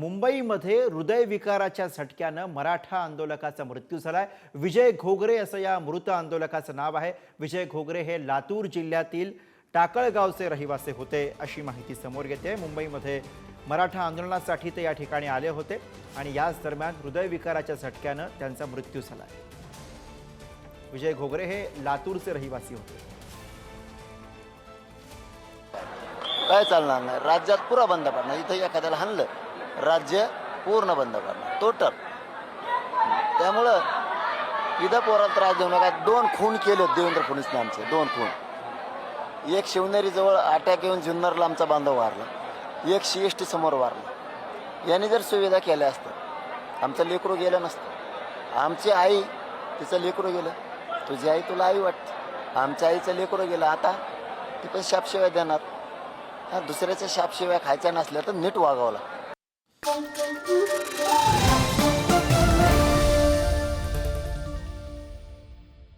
मुंबईमध्ये हृदयविकाराच्या झटक्यानं मराठा आंदोलकाचा मृत्यू झालाय. विजय घोगरे असं या मृत आंदोलकाचं नाव आहे. विजय घोगरे हे लातूर जिल्ह्यातील टाकळगावचे रहिवासी होते अशी माहिती समोर येते. मुंबईमध्ये मराठा आंदोलनासाठी ते या ठिकाणी आले होते आणि याच दरम्यान हृदयविकाराच्या झटक्यानं त्यांचा मृत्यू झाला विजय घोगरे हे लातूरचे रहिवासी होते. काय चालणार नाही? राज्यात पुरा बंद पडणार. इथं एखाद्याला हाणलं राज्य पूर्ण बंद करणार. टोटल त्यामुळं इथं पोरात त्रास देऊ नका. दोन खून केले देवेंद्र फडणवीसने आमचे. दोन खून. एक शिवनेरीजवळ अटॅक येऊन जुन्नरला आमचा बांधव वारला. एक सी एस टी समोर वारला. यांनी जर सुविधा केल्या असतं आमचं लेकरू गेलं नसतं. आमची आई तिचं लेकरू गेलं. तुझी आई तुला आई वाटते. आमच्या आईचं लेकरू गेलं. आता ती पण शापशिवाय देणार. हा दुसऱ्याच्या शापशिवाय खायच्या नसल्या तर नीट वागावं लागतं. Thank you.